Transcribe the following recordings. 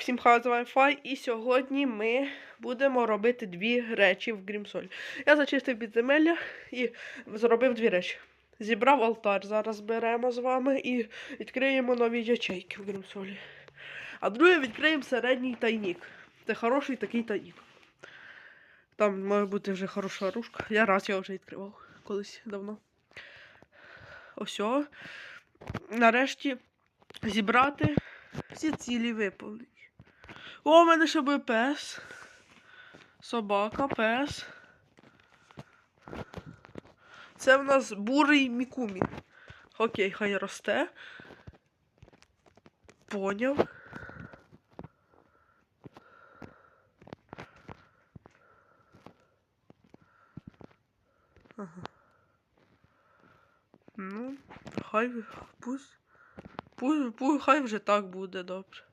Всім хай з Wi-Fi. І сьогодні ми будемо робити дві речі в Грімсолі. Я зачистив підземелля і зробив дві речі. Зібрав алтар. Зараз беремо з вами і відкриємо нові ячейки в Грімсолі. А друге відкриємо середній тайнік. Це хороший такий тайнік. Там має бути вже хороша оружка. Я раз його вже відкривав колись давно. Ось. Нарешті зібрати всі цілі виповнені. О, у мене ще буде пес. Собака, пес. Це в нас бурий мікумі. Окей, хай росте. Поняв. Ага. Ну, хай пусть. Пусть, пусть, хай вже так буде добре.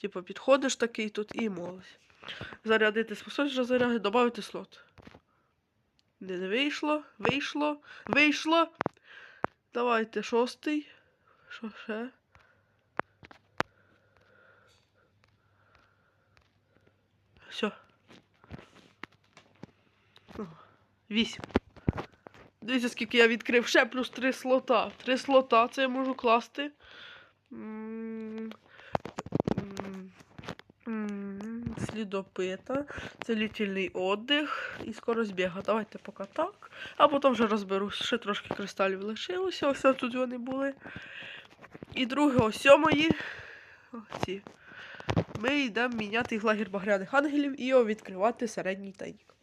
Типа, підходиш такий тут і молись. Зарядити способність вже заряди, додати слот. Не, не вийшло, вийшло, вийшло. Давайте шостий. Що ще? Все. Вісім. Дивіться, скільки я відкрив. Ще плюс три слота. Три слота, це я можу класти. Слідопита, целительний отдих і скорость біга. Давайте поки так. А потім вже розберусь. Ще трошки кристалів лишилося. Ось тут вони були. І друге, ось мої. Ці. Ми йдемо міняти лагер багряних ангелів і його відкривати середній тайник.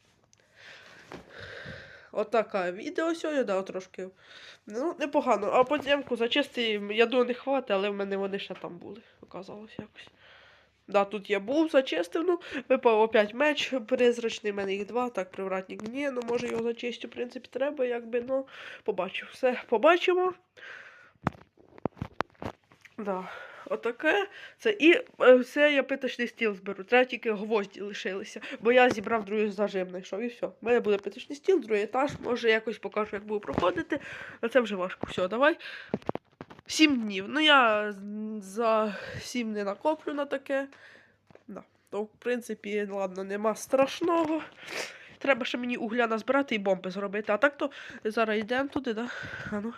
Отаке відео сьогодні, да, трошки. Ну, непогано. А подземку зачистив, я думаю, не хватить, але в мене вони ще там були, оказалось якось. Да, тут я був, зачистив, ну, випав опять меч призрачний, в мене їх два, так, привратник ні, ну може його зачистити, в принципі, треба, якби, ну, побачив. Все, побачимо. Да. Отаке. Це і е, все я питочний стіл зберу. Треба тільки гвозді лишилися. Бо я зібрав другий зажим, знайшов і все. У мене буде питочний стіл, другий етаж. Може якось покажу, як буду проходити. А це вже важко. Все, давай. Сім днів. Ну я за сім не накоплю на таке. Да. То, в принципі, ладно, нема страшного. Треба ще мені угля назбирати і бомби зробити. А так то зараз йдемо туди, да? А ну.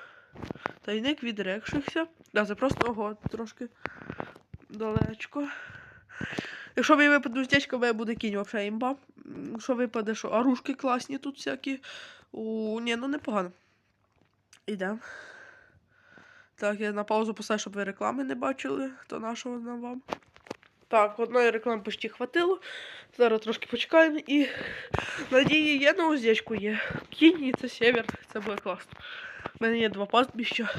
Тайник відрекшихся. Да, це просто ого, трошки далечко. Якщо мені випаде уздечка, мене буде кінь вообще імба. Якщо випаде, що оружки класні тут всякі. У, ні, ну непогано. Ідемо. Так, я на паузу поставлю, щоб ви реклами не бачили, то нашого на вам. Так, одної реклами почти хватило. Зараз трошки почекаємо і надії є на уздечку є. Кінь це север, це буде класно. У мене є два пастбища.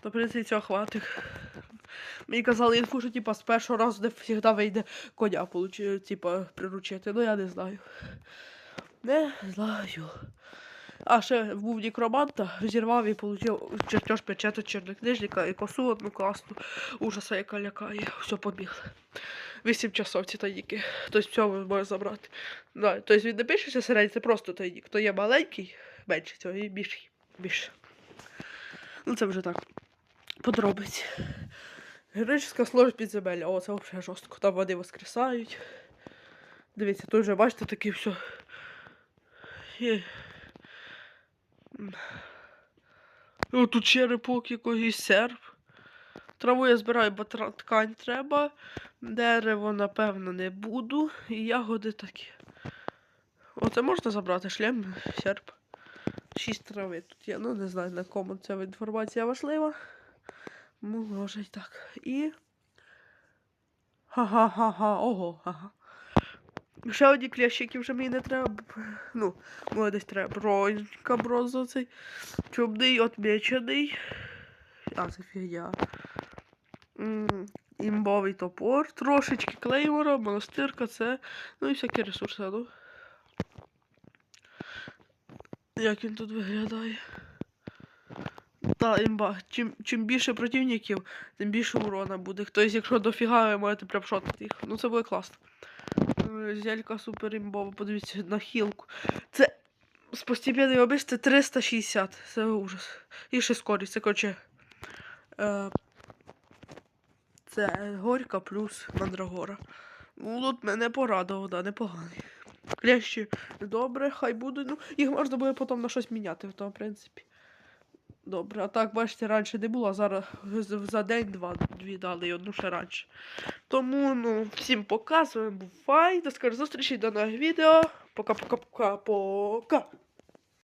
То, в принципі, цього хватить. Мені казали інфу, що типа, з першого разу де завжди вийде коня типа, приручити. Ну я не знаю. Не знаю. А ще був некроманта, зірвав і отримав чертеж печету чернокнижника і косу одну класну. Ужаса, яка лякає. Все побіг. Вісім часов ці тайніки. Тобто все можна забрати. Да, тобто він не пишеться середній, це просто тайнік. То є маленький, менше цього і більший. Більше. Ну це вже так. Подробиці. Героїчна сложність підземелля. О, це взагалі жорстко. Там вони воскресають. Дивіться, тут вже бачите таке все. Є. О, тут черепок якийсь серп. Траву я збираю, бо ткань треба. Дерево, напевно, не буду. І ягоди такі. Оце можна забрати шлем, серп. Шість трави тут є. Ну, не знаю, на кому ця інформація важлива. Ну, може й так. І. Ха-ха-ха-ха. Ого, ага. Ще одні клещики вже мені не треба. Ну, може десь треба бронька бронза цей. Чубний, отмечений. А, це фігня. Імбовий топор, трошечки клеймора, монастирка, це. Ну і всякі ресурси, ну. Як він тут виглядає? Та, імба. Чим, чим більше противників, тим більше урона буде. Тобто, якщо дофіга, ви можете прям шотати їх. Ну це буде класно. Зелька супер імбова, подивіться на хілку. Це з постійний обіж це 360. Це ужас. І ще скорість, це коротше. Е, Це горька плюс мандрагора. Ну, тут мене порадував, да, непоганий. Клещі добре, хай будуть. Ну, їх можна буде потім на щось міняти, в тому принципі. Добре, а так, бачите, раніше не було, а зараз за день-два дві дали і одну ще раніше. Тому, ну, всім показуємо, бувай, до скорої зустрічі, до нових відео. Пока-пока-пока-пока.